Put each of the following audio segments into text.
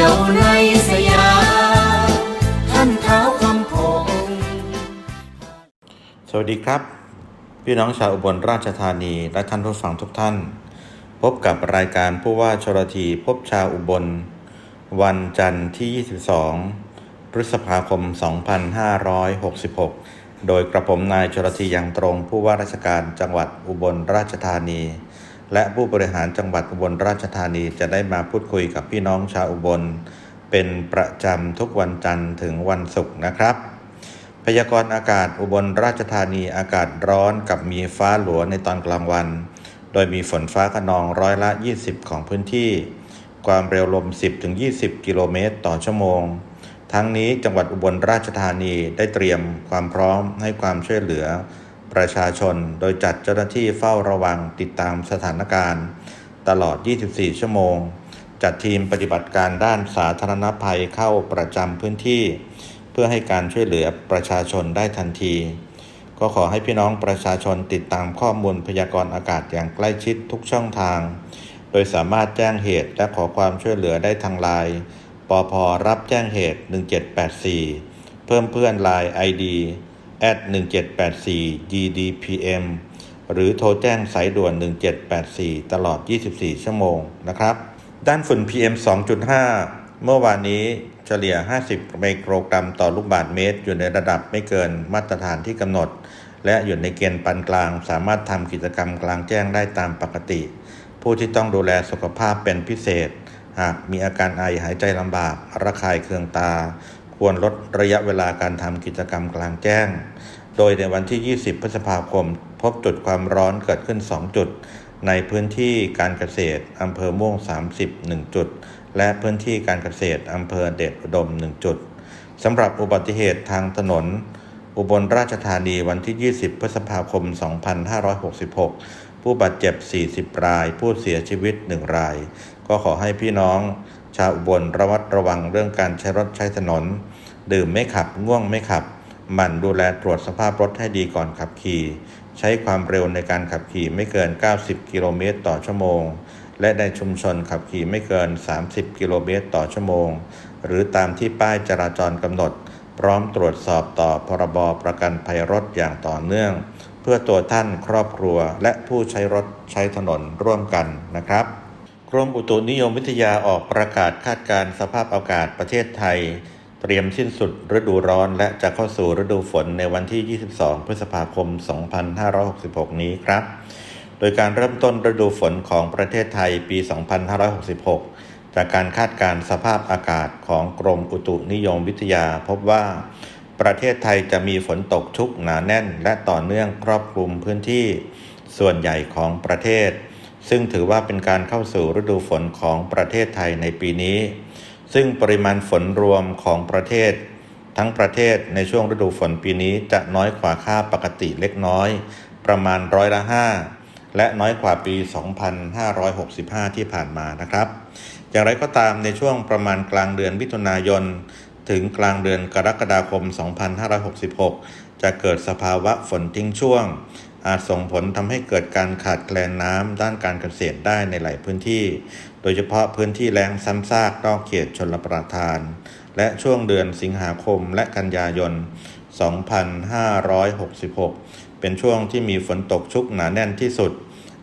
ยวในสยามท่านเท้าคำพงสวัสดีครับ พี่น้องชาวอุบลราชธานีและท่านผู้ฟังทุกท่าน พบกับรายการผู้ว่าชลทีพบชาวอุบล วันจันทร์ที่ 22 พฤษภาคม 2566 โดยกระผมนายชลทียังตรงผู้ว่าราชการจังหวัดอุบลราชธานี และผู้บริหารจังหวัดอุบลราชธานีจะได้มาพูดคุยกับพี่น้องชาวอุบล เป็นประจำทุกวันจันทร์ถึงวันศุกร์นะครับ พยากรณ์อากาศอุบลราชธานีอากาศร้อนกับมีฟ้าหลัวในตอนกลางวัน โดยมีฝนฟ้าขนองร้อยละ 20 ของพื้นที่ ความเร็วลม 10-20 กิโลเมตรต่อชั่วโมง ทั้งนี้จังหวัดอุบลราชธานีได้เตรียมความพร้อมให้ความช่วยเหลือ ประชาชน โดยจัดเจ้าหน้าที่เฝ้าระวังติดตามสถานการณ์ ตลอด 24 ชั่วโมง จัดทีมปฏิบัติการด้านสาธารณภัยเข้าประจำพื้นที่ เพื่อให้การช่วยเหลือประชาชนได้ทันที ก็ขอให้พี่น้องประชาชนติดตามข้อมูลพยากรณ์อากาศอย่างใกล้ชิดทุกช่องทาง โดยสามารถแจ้งเหตุและขอความช่วยเหลือได้ทางไลน์ปอพรับแจ้งเหตุ 1784 เพิ่มเพื่อนไลน์ ID at 1784 GDPM หรือโทรแจ้งสายด่วน 1784 ตลอด 24 ชั่วโมงนะครับ ด้านฝุ่น PM 2.5 เมื่อวานนี้เฉลี่ย 50 ไมโครกรัมต่อลูกบาศก์เมตร อยู่ในระดับไม่เกินมาตรฐานที่กำหนด และอยู่ในเกณฑ์ปานกลาง สามารถทำกิจกรรมกลางแจ้งได้ตามปกติ ผู้ที่ต้องดูแลสุขภาพเป็นพิเศษ หากมีอาการไอหายใจลำบากระคายเคืองตา ควรลดระยะเวลาการทำกิจกรรมกลางแจ้ง โดยในวันที่ 20 พฤษภาคม พบจุดความร้อนเกิดขึ้น 2 จุด ในพื้นที่การเกษตรอำเภอม่วง 30 1 จุด และพื้นที่การเกษตรอำเภอเดชอุดม 1 จุดสำหรับอุบัติเหตุทางถนน อุบลราชธานีวันที่ 20 พฤษภาคม 2566 ผู้บาดเจ็บ 40 ราย ผู้เสียชีวิต 1 ราย ก็ขอให้พี่น้อง ชาวอุบลระมัดระวังเรื่องการใช้รถใช้ถนน ดื่มไม่ขับง่วงไม่ขับ หมั่นดูแลตรวจสภาพรถให้ดีก่อนขับขี่ ใช้ความเร็วในการขับขี่ไม่เกิน 90 กิโลเมตรต่อชั่วโมง และในชุมชนขับขี่ไม่เกิน 30 กิโลเมตรต่อชั่วโมง หรือตามที่ป้ายจราจรกำหนด พร้อมตรวจสอบต่อพรบประกันภัยรถอย่างต่อเนื่อง เพื่อตัวท่านครอบครัว และผู้ใช้รถใช้ถนนร่วมกันนะครับกรมอุตุนิยมวิทยาออกประกาศคาดการสภาพอากาศประเทศไทย เตรียมสิ้นสุดฤดูร้อนและจะเข้าสู่ฤดูฝนในวันที่ 22 พฤษภาคม 2566 นี้ครับ โดยการเริ่มต้นฤดูฝนของประเทศไทยปี 2566 จากการคาดการสภาพอากาศของกรมอุตุนิยมวิทยา พบว่า ประเทศไทยจะมีฝนตกชุกหนาแน่น และต่อเนื่องครอบคลุมพื้นที่ส่วนใหญ่ของประเทศ ซึ่งถือว่าเป็นการเข้าสู่ฤดูฝนของประเทศไทยในปีนี้ ซึ่งปริมาณฝนรวมของประเทศ ทั้งประเทศในช่วงฤดูฝนปีนี้จะน้อยกว่าค่าปกติเล็กน้อย ประมาณร้อยละห้าและน้อยกว่าปี 2565 ที่ผ่านมานะครับ อย่างไรก็ตามในช่วงประมาณกลางเดือนมิถุนายน ถึงกลางเดือนกรกฎาคม 2566 จะเกิดสภาวะฝนทิ้งช่วง อาจส่งผลทำให้เกิดการขาดแคลนน้ำด้านการเกษตรได้ในหลายพื้นที่ โดยเฉพาะพื้นที่แล้งซ้ำซากนอกเขตชนประทาน และช่วงเดือนสิงหาคมและกันยายน 2566 เป็นช่วงที่มีฝนตกชุกหนาแน่นที่สุด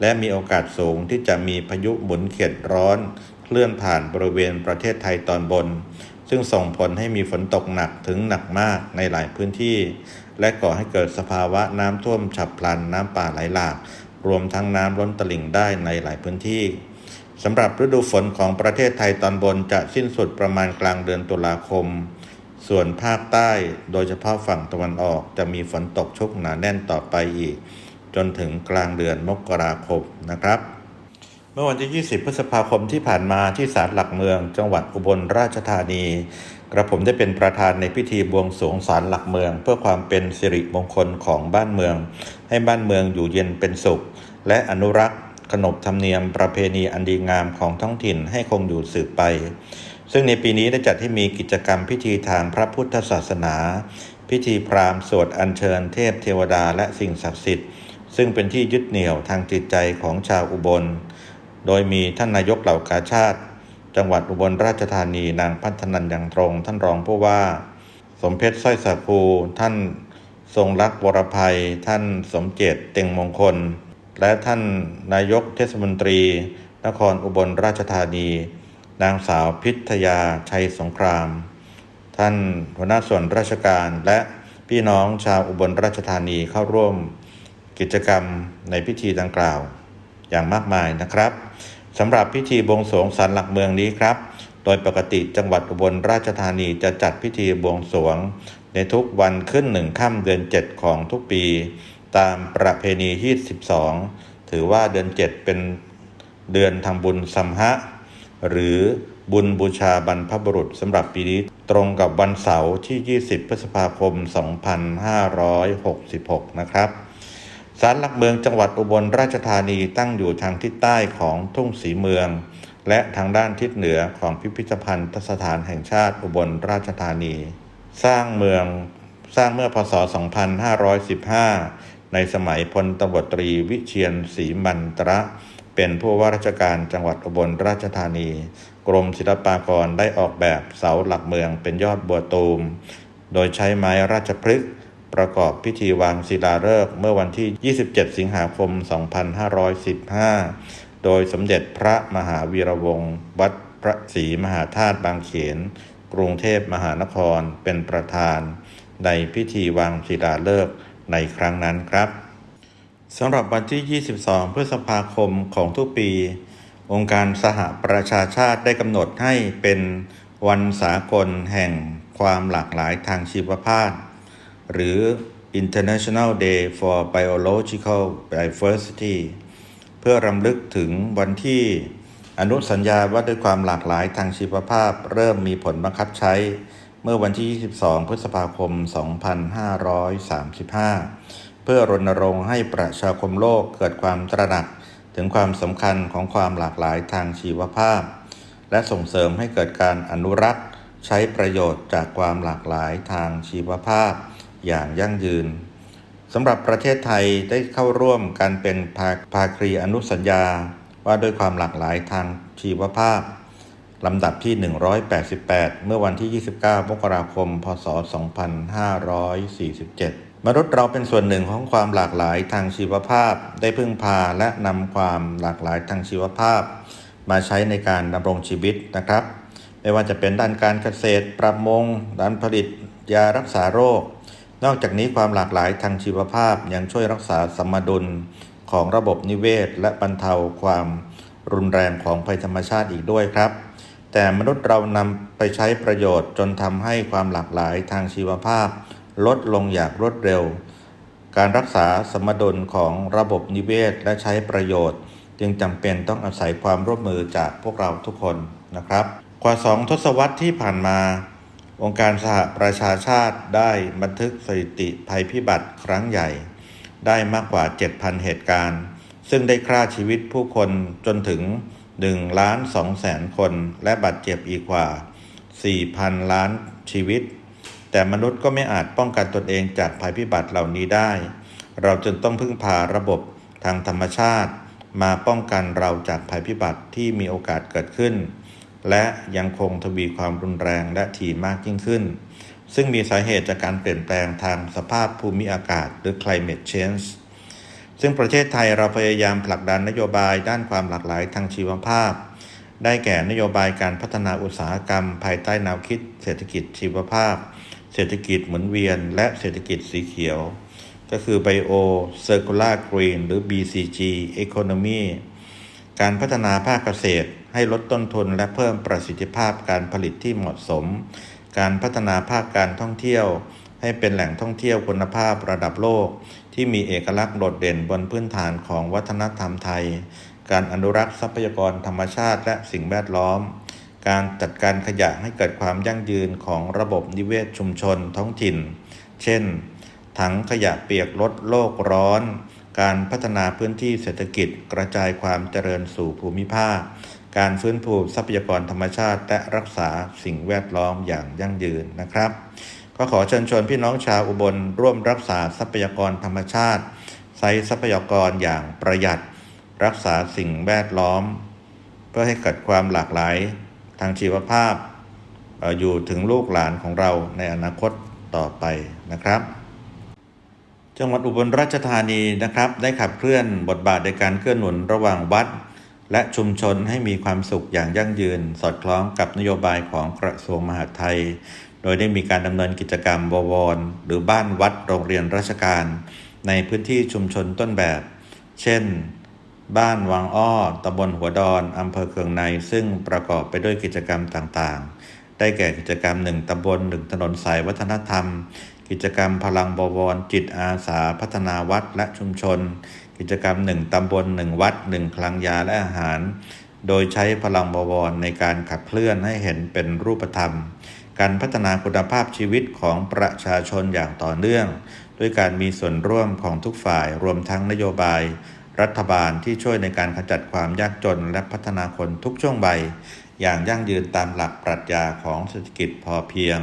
และมีโอกาสสูงที่จะมีพายุหมุนเขตร้อน เคลื่อนผ่านบริเวณประเทศไทยตอนบน ซึ่งส่งผลให้มีฝนตกหนักถึงหนักมากในหลายพื้นที่ และก่อให้เกิดสภาวะน้ำท่วมฉับพลันน้ำป่าไหลหลากรวมทั้งน้ำล้นตลิ่งได้ในหลายพื้นที่สำหรับฤดูฝนของประเทศไทยตอนบนจะสิ้นสุดประมาณกลางเดือนตุลาคม ส่วนภาคใต้โดยเฉพาะฝั่งตะวันออกจะมีฝนตกชุกหนาแน่นต่อไปอีก จนถึงกลางเดือนมกราคมนะครับ เมื่อวันที่ 20 พฤษภาคมที่ผ่านมาที่ศาลหลักเมือง จังหวัดอุบลราชธานี กระผมได้เป็นประธานในพิธีบวงสรวงศาลหลักเมือง เพื่อความเป็นสิริมงคลของบ้านเมือง ให้บ้านเมืองอยู่เย็นเป็นสุข และอนุรักษ์ ขนบธรรมเนียมประเพณีอันดีงามของท้องถิ่นให้คงอยู่สืบไป ซึ่งในปีนี้ได้จัดให้มีกิจกรรมพิธีทางพระพุทธศาสนา พิธีพราหมณ์สวดอัญเชิญเทพเทวดาและสิ่งศักดิ์สิทธิ์ ซึ่งเป็นที่ยึดเหนี่ยวทางจิตใจของชาวอุบล โดยมีท่านนายกเหล่ากาชาติ จังหวัดอุบลราชธานีนางพัฒนันยังตรง ท่านรองผู้ว่า สมเพชรสร้อยสักภูท่านทรงรักวรภัย ท่านสมเจตเต็งมงคล และท่านนายกเทศมนตรี นครอุบลราชธานี นางสาวพิทยาชัยสงคราม ท่านหัวหน้าส่วนราชการและพี่น้องชาวอุบลราชธานีเข้าร่วมกิจกรรมในพิธีดังกล่าวอย่างมากมายนะครับ สำหรับพิธีบวงสรวงศาลหลักเมืองนี้ครับ โดยปกติจังหวัดอุบลราชธานีจะจัดพิธีบวงสรวง ในทุกวันขึ้นหนึ่งค่ำเดือน 7 ของทุกปี ตามประเพณีฮีต12 ถือว่าเดือน 7 เป็นเดือนทำบุญสัมหะ หรือบุญบูชาบรรพบุรุษสำหรับปีนี้ตรงกับวันเสาร์ที่ 20 พฤษภาคม 2566 นะครับ ศาลหลักเมืองจังหวัดอุบลราชธานีตั้งอยู่ทางทิศใต้ของทุ่งสีเมือง และทางด้านทิศเหนือของพิพิธภัณฑ์สถานแห่งชาติอุบลราชธานี สร้างเมืองสร้างเมื่อพศ 2515 ในสมัยพลตำรวตรีวิเชียนศรีมันตระ เป็นผู้ว่าราชการจังหวัดอุบลราชธานี กรมศิลปากรได้ออกแบบเสาหลักเมืองเป็นยอดบัวตูม โดยใช้ไม้ราชพฤกษ์ ประกอบพิธีวางศิลาฤกษ์เมื่อวันที่ 27 สิงหาคม 2515 โดยสมเด็จพระมหาวีระวงศ์วัดพระศรีมหาธาตุบางเขน กรุงเทพมหานครเป็นประธาน ในพิธีวางศิลาฤกษ์ในครั้งนั้นครับสำหรับวันที่ 22 พฤษภาคมของทุกปี องค์การสหประชาชาติได้กำหนดให้เป็นวันสากลแห่งความหลากหลายทางชีวภาพ หรือ International Day for Biological Diversity เพื่อรำลึกถึงวันที่อนุสัญญาว่าด้วยความหลากหลายทางชีวภาพ เริ่มมีผลบังคับใช้ เมื่อวันที่ 22 พฤษภาคม 2535 เพื่อรณรงค์ให้ประชาคมโลกเกิดความตระหนักถึงความสำคัญของความหลากหลายทางชีวภาพ และส่งเสริมให้เกิดการอนุรักษ์ ใช้ประโยชน์จากความหลากหลายทางชีวภาพ อย่างยั่งยืนสำหรับประเทศไทยได้เข้าร่วมการเป็นภาภาครีอนุสัญญาว่าด้วยความหลากหลายทางชีวภาพลำดับที่ 188 เมื่อวันที่ 29 มกราคม พศ 2547 มนุษย์เราเป็นส่วนหนึ่งของความหลากหลายทางชีวภาพ ได้พึ่งพาและนำความหลากหลายทางชีวภาพ มาใช้ในการดำรงชีวิตนะครับ ไม่ว่าจะเป็นด้านการเกษตร ประมง ด้านผลิต ยารักษาโรค นอกจากนี้ความหลากหลายทางชีวภาพยังช่วยรักษาสมดุลของระบบนิเวศ และบรรเทาความรุนแรงของภัยธรรมชาติอีกด้วยครับ แต่มนุษย์เรานำไปใช้ประโยชน์จนทำให้ความหลากหลายทางชีวภาพ ลดลงอย่างรวดเร็ว การรักษาสมดุลของระบบนิเวศ และใช้ประโยชน์ จึงจำเป็นต้องอาศัยความร่วมมือจากพวกเราทุกคนนะครับ กว่าสองทศวรรษที่ผ่านมา องค์การสหประชาชาติได้บันทึกสถิติภัยพิบัติครั้งใหญ่ ได้มากกว่า 7,000 เหตุการณ์ ซึ่งได้ฆ่าชีวิตผู้คนจนถึง1ล้าน2แสนคน และบาดเจ็บอีกกว่า 4,000 ล้านชีวิต แต่มนุษย์ก็ไม่อาจป้องกันตนเองจากภัยพิบัติเหล่านี้ได้ เราจึงต้องพึ่งพาระบบทางธรรมชาติ มาป้องกันเราจากภัยพิบัติที่มีโอกาสเกิดขึ้น และยังคงทวีความรุนแรงและถี่มากยิ่งขึ้น ซึ่งมีสาเหตุจากการเปลี่ยนแปลงทางสภาพภูมิอากาศหรือ climate change ซึ่งประเทศไทยเราพยายามผลักดันนโยบายด้านความหลากหลายทางชีวภาพ ได้แก่นโยบายการพัฒนาอุตสาหกรรม ภายใต้แนวคิด เศรษฐกิจชีวภาพ เศรษฐกิจหมุนเวียน และเศรษฐกิจสีเขียว ก็คือ Bio Circular Green หรือ BCG Economy การพัฒนาภาคเกษตร ให้ลดต้นทุนและเพิ่มประสิทธิภาพการผลิตที่เหมาะสม การพัฒนาภาคการท่องเที่ยว ให้เป็นแหล่งท่องเที่ยวคุณภาพระดับโลก ที่มีเอกลักษณ์โดดเด่นบนพื้นฐานของวัฒนธรรมไทย การอนุรักษ์ทรัพยากรธรรมชาติและสิ่งแวดล้อม การจัดการขยะให้เกิดความยั่งยืนของระบบนิเวศชุมชนท้องถิ่น เช่น ถังขยะเปียกลดโลกร้อน การพัฒนาพื้นที่เศรษฐกิจกระจายความเจริญสู่ภูมิภาค การฟื้นฟูทรัพยากรธรรมชาติ และรักษาสิ่งแวดล้อมอย่างยั่งยืนนะครับ ก็ขอเชิญชวนพี่น้องชาวอุบลร่วมรักษาทรัพยากรธรรมชาติใช้ทรัพยากรอย่างประหยัด รักษาสิ่งแวดล้อม เพื่อให้เกิดความหลากหลายทางชีวภาพอยู่ถึงลูกหลานของเราในอนาคตต่อไปนะครับ จังหวัดอุบลราชธานีนะครับ ได้ขับเคลื่อนบทบาทในการเกื้อนหนุนระหว่างวัด และชุมชนให้มีความสุขอย่างยั่งยืน สอดคล้องกับนโยบายของกระทรวงมหาดไทย โดยได้มีการดำเนินกิจกรรมบวร หรือบ้านวัดโรงเรียนราชการ ในพื้นที่ชุมชนต้นแบบ เช่น บ้านวังอ้อตำบลหัวดอนอำเภอเคืองใน ซึ่งประกอบไปด้วยกิจกรรมต่างๆ ได้แก่กิจกรรมหนึ่งตำบลหนึ่งถนนสายวัฒนธรรม กิจกรรมพลังบวรจิตอาสาพัฒนาวัดและชุมชน กิจกรรมหนึ่งตำบลหนึ่งวัดหนึ่งคลังยาและอาหาร โดยใช้พลังบวรในการขับเคลื่อนให้เห็นเป็นรูปธรรม การพัฒนาคุณภาพชีวิตของประชาชนอย่างต่อเนื่อง ด้วยการมีส่วนร่วมของทุกฝ่ายรวมทั้งนโยบาย รัฐบาลที่ช่วยในการขจัดความยากจนและพัฒนาคนทุกช่วงวัยอย่างยั่งยืนตามหลักปรัชญาของเศรษฐกิจพอเพียง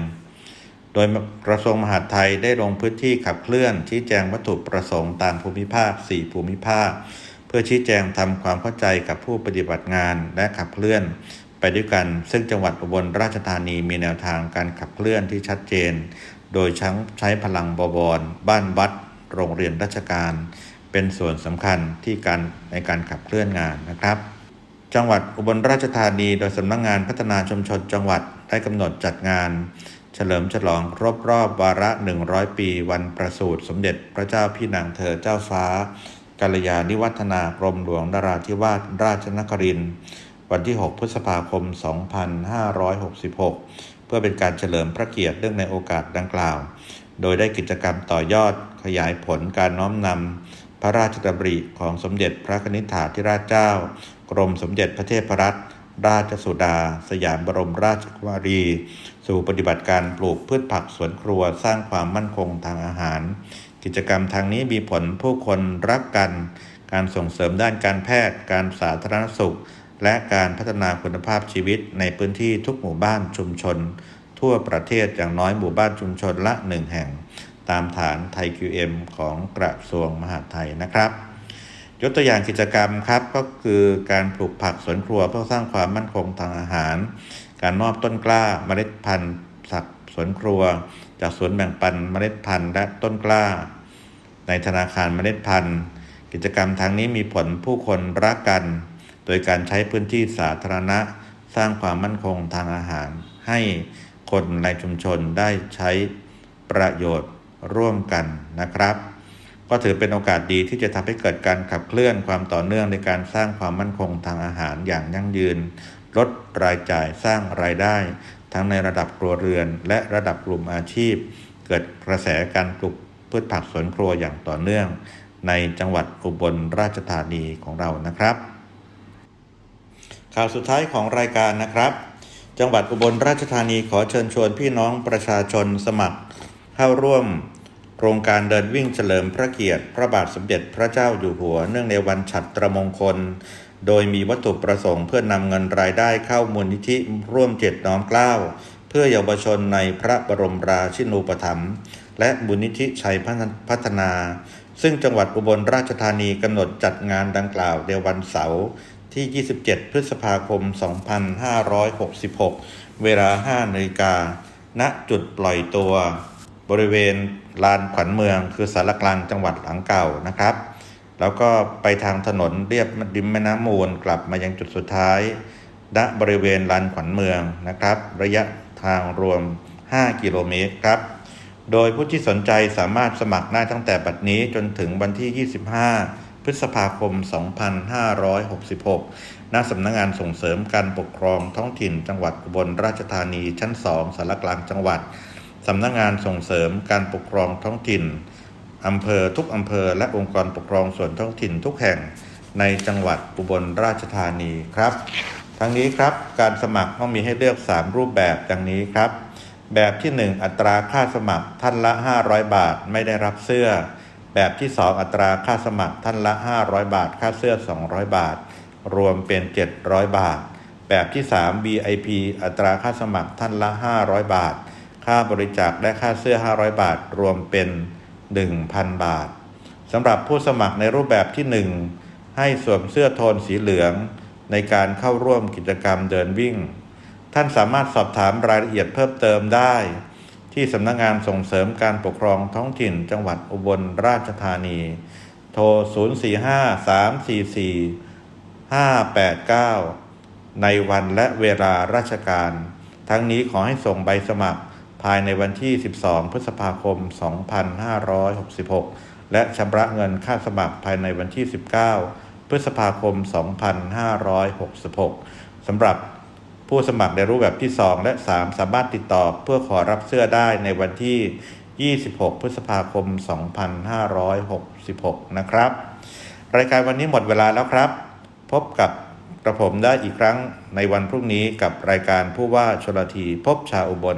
โดยกระทรวงมหาดไทยได้ลงพื้นที่ขับเคลื่อน ชี้แจงวัตถุประสงค์ตามภูมิภาค 4 ภูมิภาค เพื่อชี้แจงทำความเข้าใจกับผู้ปฏิบัติงานและขับเคลื่อน ไปด้วยกัน ซึ่งจังหวัดอุบลราชธานีมีแนวทางการขับเคลื่อนที่ชัดเจน โดยใช้ใช้พลังบวรบ้านวัด โรงเรียนราชการ เป็นส่วนสำคัญที่การในการขับเคลื่อนงานนะครับ จังหวัดอุบลราชธานี โดยสำนักงงานพัฒนาชุมชนจังหวัดได้กำหนดจัดงาน ฉลิมฉลองครบรอบวาระ 100 ปี วันประสูติสมเด็จพระเจ้าพี่นางเธอเจ้าฟ้า กัลยาณิวัฒนากรมหลวงนราธิวาสราชนคริน วันที่ 6 พฤษภาคม 2566 เพื่อเป็นการเฉลิมพระเกียรติเรื่องในโอกาสดังกล่าว โดยได้กิจกรรมต่อยอดขยายผลการน้อมนำพระราชดำริของสมเด็จพระคณิษฐาธิราชเจ้า กรมสมเด็จพระเทพรัตน์ ราชสุดา สยามบรมราชกุมารี สู่ปฏิบัติการปลูกพืชผักสวนครัวสร้างความมั่นคงทางอาหาร กิจกรรมทางนี้มีผลผู้คนรักกัน การส่งเสริมด้านการแพทย์ การสาธารณสุข และการพัฒนาคุณภาพชีวิตในพื้นที่ทุกหมู่บ้านชุมชน ทั่วประเทศอย่างน้อยหมู่บ้านชุมชนละหนึ่งแห่ง ตามฐานไทย QM ของกระทรวงมหาดไทยนะครับ ยกตัวอย่างกิจกรรมครับก็คือการปลูกผักสวนครัวเพื่อสร้างความมั่นคงทางอาหาร การมอบต้นกล้าเมล็ดพันธุ์สักสวนครัว จากสวนแบ่งปันเมล็ดพันธุ์และต้นกล้า ในธนาคารเมล็ดพันธุ์ กิจกรรมทางนี้มีผลผู้คนรักกัน โดยการใช้พื้นที่สาธารณะ สร้างความมั่นคงทางอาหาร ให้คนในชุมชนได้ใช้ประโยชน์ร่วมกันนะครับ ก็ถือเป็นโอกาสดีที่จะทำให้เกิดการขับเคลื่อนความต่อเนื่องในการสร้างความมั่นคงทางอาหารอย่างยั่งยืน ลดรายจ่ายสร้างรายได้ ทั้งในระดับครัวเรือน และระดับกลุ่มอาชีพ เกิดกระแสการปลูกพืชผักสวนครัวอย่างต่อเนื่อง ในจังหวัดอุบลราชธานีของเรานะครับ ข่าวสุดท้ายของรายการนะครับ จังหวัดอุบลราชธานีขอเชิญชวนพี่น้องประชาชนสมัคร เข้าร่วม โครงการเดินวิ่งเฉลิมพระเกียรติ พระบาทสมเด็จพระเจ้าอยู่หัว เนื่องในวันฉัตรมงคล โดยมีวัตถุประสงค์เพื่อนำเงินรายได้เข้ามูลนิธิร่วมเจ็ดน้อมเกล้า เพื่อเยาวชนในพระบรมราชินูปถัมภ์และบุญนิธิชัยพัฒนา ซึ่งจังหวัดอุบลราชธานีกำหนดจัดงานดังกล่าวในวันเสาร์ที่ 27 พฤษภาคม 2566 เวลา 5นาฬิกา ณ จุดปล่อยตัว บริเวณลานขวัญเมือง คือสารกลางจังหวัดหลังเก่านะครับ แล้วก็ไปทางถนนเรียบริมแม่น้ำมูลกลับมายังจุดสุดท้ายณบริเวณลานขวัญเมืองนะครับ ระยะทางรวม 5 กิโลเมตรครับ โดยผู้ที่สนใจสามารถสมัครได้ตั้งแต่บัดนี้จนถึงวันที่ 25 พฤษภาคม 2566 ณ สำนักงงานส่งเสริมการปกครองท้องถิ่นจังหวัดอุบลราชธานีชั้น 2สารกลางจังหวัด สำนักงงานส่งเสริมการปกครองท้องถิ่นอำเภอทุกอำเภอ และองค์กรปกครองส่วนท้องถิ่นทุกแห่งในจังหวัดอุบลราชธานีครับ ทั้งนี้ครับการสมัครต้องมีให้เลือก 3 รูปแบบดังนี้ครับ แบบที่ 1 อัตราค่าสมัครท่านละ 500 บาทไม่ได้รับเสื้อ แบบที่ 2 อัตราค่าสมัครท่านละ 500 บาท ค่าเสื้อ 200 บาท รวมเป็น 700 บาท แบบที่ 3 VIP อัตราค่าสมัครท่านละ 500 บาท ค่าบริจาคและค่าเสื้อ 500 บาทรวมเป็น 1,000 บาทสำหรับผู้สมัครในรูปแบบที่ 1 ให้สวมเสื้อโทนสีเหลือง ในการเข้าร่วมกิจกรรมเดินวิ่ง ท่านสามารถสอบถามรายละเอียดเพิ่มเติมได้ ที่สำนักงานส่งเสริมการปกครองท้องถิ่นจังหวัดอุบลราชธานี โทร 045-344-589 ในวันและเวลาราชการ ทั้งนี้ขอให้ส่งใบสมัคร ภายในวันที่ 12 พฤษภาคม 2566 และชำระเงินค่าสมัครภายในวันที่ 19 พฤษภาคม 2566 สำหรับผู้สมัครในรูปแบบที่ 2 และ 3 สามารถติดต่อเพื่อขอรับเสื้อได้ในวันที่ 26 พฤษภาคม 2566 นะครับ รายการวันนี้หมดเวลาแล้วครับ พบกับกระผมได้อีกครั้งในวันพรุ่งนี้กับรายการผู้ว่าชลทีพบชาวอุบล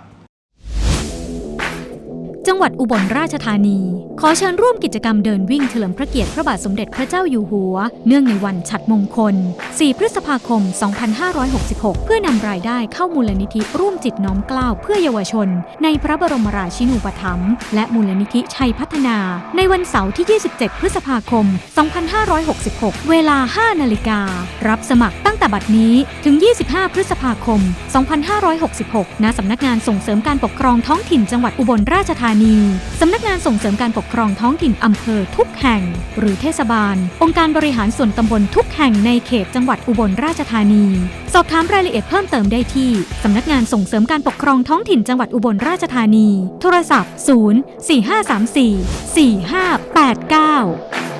จังหวัดอุบลราชธานี ขอเชิญร่วมกิจกรรมเดินวิ่งเฉลิมพระเกียรติพระบาทสมเด็จพระเจ้าอยู่หัว เนื่องในวันฉัดมงคล 4 พฤษภาคม 2566 เพื่อนำรายได้เข้ามูลนิธิร่วมจิตน้อมกล้าวเพื่อเยาวชน ในพระบรมราชินูปถัมภ์และมูลนิธิชัยพัฒนา ในวันเสาร์ที่ 27 พฤษภาคม 2566 เวลา 5 นาฬิการับสมัครตั้งแต่บัดนี้ถึง 25 พฤษภาคม 2566 ณ สำนักงานส่งเสริมการปกครองท้องถิ่นจังหวัดอุบลราชธานี สำนักงานส่งเสริมการปกครองท้องถิ่นอำเภอทุกแห่ง หรือเทศบาล องค์การบริหารส่วนตำบลทุกแห่งในเขตจังหวัดอุบลราชธานี สอบถามรายละเอียดเพิ่มเติมได้ที่ สำนักงานส่งเสริมการปกครองท้องถิ่นจังหวัดอุบลราชธานี โทรศัพท์ 0 4534 4589